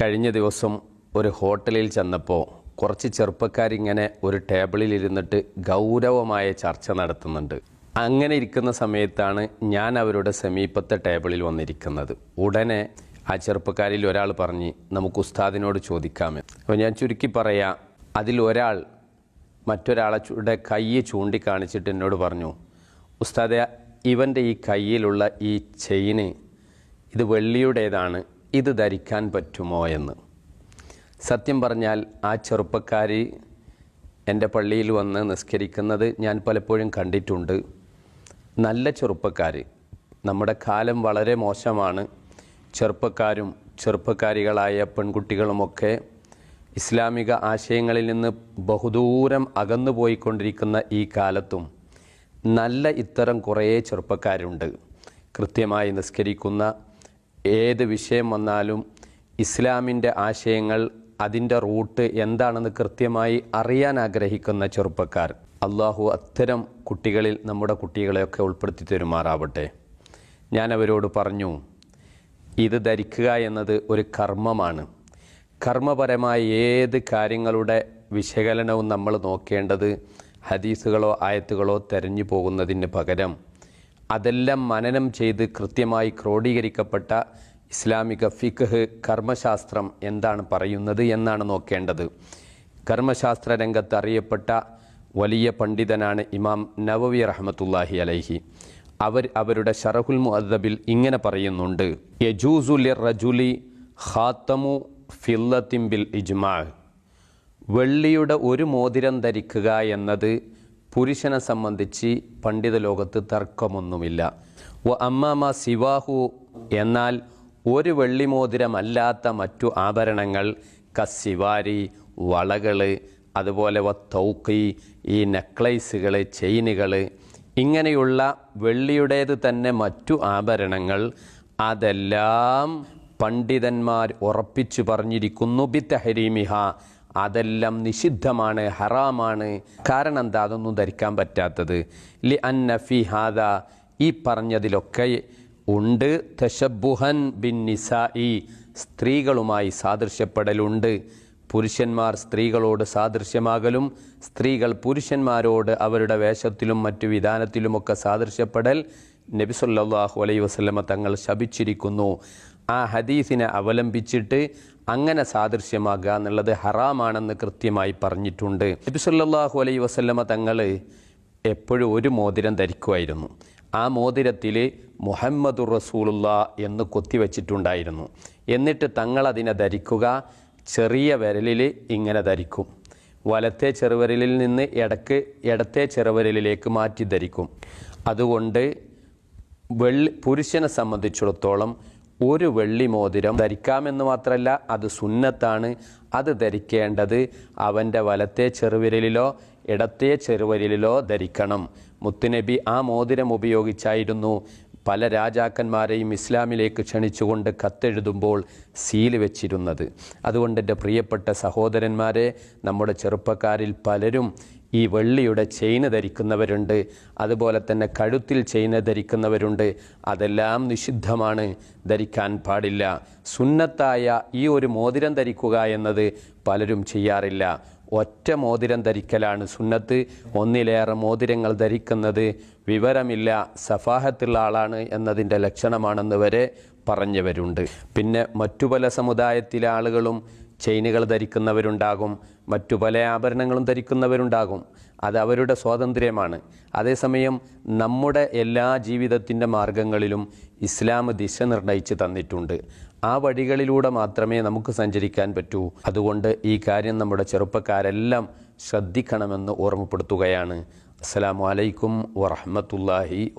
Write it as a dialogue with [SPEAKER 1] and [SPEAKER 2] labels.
[SPEAKER 1] കഴിഞ്ഞ ദിവസം ഒരു ഹോട്ടലിൽ ചെന്നപ്പോൾ കുറച്ച് ചെറുപ്പക്കാരിങ്ങനെ ഒരു ടേബിളിൽ ഇരുന്നിട്ട് ഗൗരവമായ ചർച്ച നടത്തുന്നുണ്ട്. അങ്ങനെ ഇരിക്കുന്ന സമയത്താണ് ഞാൻ അവരുടെ സമീപത്തെ ടേബിളിൽ വന്നിരിക്കുന്നത്. ഉടനെ ആ ചെറുപ്പക്കാരിൽ ഒരാൾ പറഞ്ഞ് നമുക്ക് ഉസ്താദിനോട് ചോദിക്കാമേ അപ്പോൾ ഞാൻ ചുരുക്കി പറയാം അതിൽ ഒരാൾ മറ്റൊരാളുടെ കൈ ചൂണ്ടിക്കാണിച്ചിട്ട് എന്നോട് പറഞ്ഞു ഉസ്താദ ഇവന്റെ ഈ കയ്യിലുള്ള ഈ ചെയിന് ഇത് വെള്ളിയുടേതാണ് ഇത് ധരിക്കാൻ പറ്റുമോ എന്ന്. സത്യം പറഞ്ഞാൽ ആ ചെറുപ്പക്കാരി എന്റെ പള്ളിയിൽ വന്ന് നിസ്കരിക്കുന്നത് ഞാൻ പലപ്പോഴും കണ്ടിട്ടുണ്ട്. നല്ല ചെറുപ്പക്കാർ നമ്മുടെ കാലം വളരെ മോശമാണ്. ചെറുപ്പക്കാരും ചെറുപ്പക്കാരികളായ പെൺകുട്ടികളുമൊക്കെ ഇസ്ലാമിക ആശയങ്ങളിൽ നിന്ന് ബഹുദൂരം അകന്നു പോയിക്കൊണ്ടിരിക്കുന്ന ഈ കാലത്തും നല്ല ഇത്തരം കുറേ ചെറുപ്പക്കാരുണ്ട്. കൃത്യമായി നിസ്കരിക്കുന്ന ഏത് വിഷയം വന്നാലും ഇസ്ലാമിന്റെ ആശയങ്ങൾ അതിന്റെ റൂട്ട് എന്താണെന്ന് കൃത്യമായി അറിയാൻ ആഗ്രഹിക്കുന്ന ചെറുപ്പക്കാർ. അള്ളാഹു അത്തരം കുട്ടികളിൽ നമ്മുടെ കുട്ടികളെയൊക്കെ ഉൾപ്പെടുത്തി തരുമാറാവട്ടെ. ഞാൻ അവരോട് പറഞ്ഞു ഇത് ധരിക്കുക എന്നത് ഒരു കർമ്മമാണ്. കർമ്മപരമായ ഏത് കാര്യങ്ങളുടെ വിശകലനവും നമ്മൾ നോക്കേണ്ടത് ഹദീസുകളോ ആയത്തുകളോ തെരഞ്ഞു പോകുന്നതിന് പകരം അതെല്ലാം മനനം ചെയ്ത് കൃത്യമായി ക്രോഡീകരിക്കപ്പെട്ട ഇസ്ലാമിക ഫിഖ് കർമ്മശാസ്ത്രം എന്താണ് പറയുന്നത് എന്നാണ് നോക്കേണ്ടത്. കർമ്മശാസ്ത്ര രംഗത്ത് അറിയപ്പെട്ട വലിയ പണ്ഡിതനാണ് ഇമാം നവവി റഹമത്തുല്ലാഹി അലൈഹി. അവർ അവരുടെ ഷറഹുൽ മുഅദ്ദബിൽ ഇങ്ങനെ പറയുന്നുണ്ട് യജൂസുലി റജുലി ഖാത്തമു ഫില്ലത്തിൻ ബിൽ ഇജ്മാ. വെള്ളിയുടെ ഒരു മോതിരം ധരിക്കുക എന്നത് പുരുഷനെ സംബന്ധിച്ച് പണ്ഡിത ലോകത്ത് തർക്കമൊന്നുമില്ല. വ അമ്മാമ സിവാഹു എന്നാൽ ഒരു വെള്ളിമോതിരമല്ലാത്ത മറ്റു ആഭരണങ്ങൾ കസിവാരി വളകൾ അതുപോലെ വ തൗക്കി ഈ നെക്ലൈസുകൾ ചെയിനുകൾ ഇങ്ങനെയുള്ള വെള്ളിയുടേത് തന്നെ മറ്റു ആഭരണങ്ങൾ അതെല്ലാം പണ്ഡിതന്മാർ ഉറപ്പിച്ചു പറഞ്ഞിരിക്കുന്നു. ബിത്തഹരീമിഹ അതെല്ലാം നിഷിദ്ധമാണ് ഹറാമാണ്. കാരണം എന്താ? അതൊന്നും ധരിക്കാൻ പറ്റാത്തത്. ലി അൻ നഫി ഹാദ ഈ പറഞ്ഞതിലൊക്കെ ഉണ്ട്. തശബുഹൻ ബിൻ നിസായി സ്ത്രീകളുമായി സാദൃശ്യപ്പെടലുണ്ട്. പുരുഷന്മാർ സ്ത്രീകളോട് സാദൃശ്യമാകലും സ്ത്രീകൾ പുരുഷന്മാരോട് അവരുടെ വേഷത്തിലും മറ്റു വിധാനത്തിലുമൊക്കെ സാദൃശ്യപ്പെടൽ നബി സല്ലല്ലാഹു അലൈഹി വസല്ലമ തങ്ങൾ ശപിച്ചിരിക്കുന്നു. ആ ഹദീസിനെ അവലംബിച്ചിട്ട് അങ്ങനെ സാദൃശ്യമാകുക എന്നുള്ളത് ഹറാമാണെന്ന് കൃത്യമായി പറഞ്ഞിട്ടുണ്ട്. നബി അലൈ വസല്ലമ തങ്ങൾ എപ്പോഴും ഒരു മോതിരം ധരിക്കുമായിരുന്നു. ആ മോതിരത്തിൽ മുഹമ്മദ് റസൂലുള്ള എന്ന് കൊത്തിവെച്ചിട്ടുണ്ടായിരുന്നു. എന്നിട്ട് തങ്ങളതിനെ ധരിക്കുക ചെറിയ വിരലിൽ ഇങ്ങനെ ധരിക്കും. വലത്തെ ചെറുവിരലിൽ നിന്ന് ഇടയ്ക്ക് ഇടത്തെ ചെറുവിരലിലേക്ക് മാറ്റി ധരിക്കും. അതുകൊണ്ട് വെള്ളി പുരുഷനെ സംബന്ധിച്ചിടത്തോളം ഒരു വെള്ളി മോതിരം ധരിക്കാമെന്ന് മാത്രമല്ല അത് സുന്നത്താണ്. അത് ധരിക്കേണ്ടത് അവന്റെ വലത്തെ ചെറുവിരലിലോ ഇടത്തെ ചെറുവിരലിലോ ധരിക്കണം. മുത്തുനബി ആ മോതിരം ഉപയോഗിച്ചായിരുന്നു. പല രാജാക്കന്മാരെയും ഇസ്ലാമിലേക്ക് ക്ഷണിച്ചുകൊണ്ട് കത്തെഴുതുമ്പോൾ സീൽ വെച്ചിരുന്നത്. അതുകൊണ്ട് എന്റെ പ്രിയപ്പെട്ട സഹോദരന്മാരെ നമ്മുടെ ചെറുപ്പക്കാരിൽ പലരും ഈ വെള്ളിയുടെ ചെയിന് ധരിക്കുന്നവരുണ്ട്. അതുപോലെ തന്നെ കഴുത്തിൽ ചെയിന് ധരിക്കുന്നവരുണ്ട്. അതെല്ലാം നിഷിദ്ധമാണ്. ധരിക്കാൻ പാടില്ല. സുന്നത്തായ ഈ ഒരു മോതിരം ധരിക്കുക എന്നത് പലരും ചെയ്യാറില്ല. ഒറ്റ മോതിരം ധരിക്കലാണ് സുന്നത്ത്. ഒന്നിലേറെ മോതിരങ്ങൾ ധരിക്കുന്നത് വിവരമില്ല. സഫാഹത്തുള്ള ആളാണ് എന്നതിന്റെ ലക്ഷണമാണെന്ന് വരെ പറഞ്ഞവരുണ്ട്. പിന്നെ മറ്റു പല സമുദായത്തിലെ ആളുകളും ചെയിനുകൾ ധരിക്കുന്നവരുണ്ടാകും. മറ്റു പല ആഭരണങ്ങളും ധരിക്കുന്നവരുണ്ടാകും. അത് അവരുടെ സ്വാതന്ത്ര്യമാണ്. അതേസമയം നമ്മുടെ എല്ലാ ജീവിതത്തിന്റെ മാർഗങ്ങളിലും ഇസ്ലാം ദിശ നിർണയിച്ച് തന്നിട്ടുണ്ട്. ആ വഴികളിലൂടെ മാത്രമേ നമുക്ക് സഞ്ചരിക്കാൻ പറ്റൂ. അതുകൊണ്ട് ഈ കാര്യം നമ്മുടെ ചെറുപ്പക്കാരെല്ലാം ശ്രദ്ധിക്കണമെന്ന് ഓർമ്മപ്പെടുത്തുകയാണ്. അസ്സലാമു അലൈക്കും വറഹ്മത്തുള്ളാഹി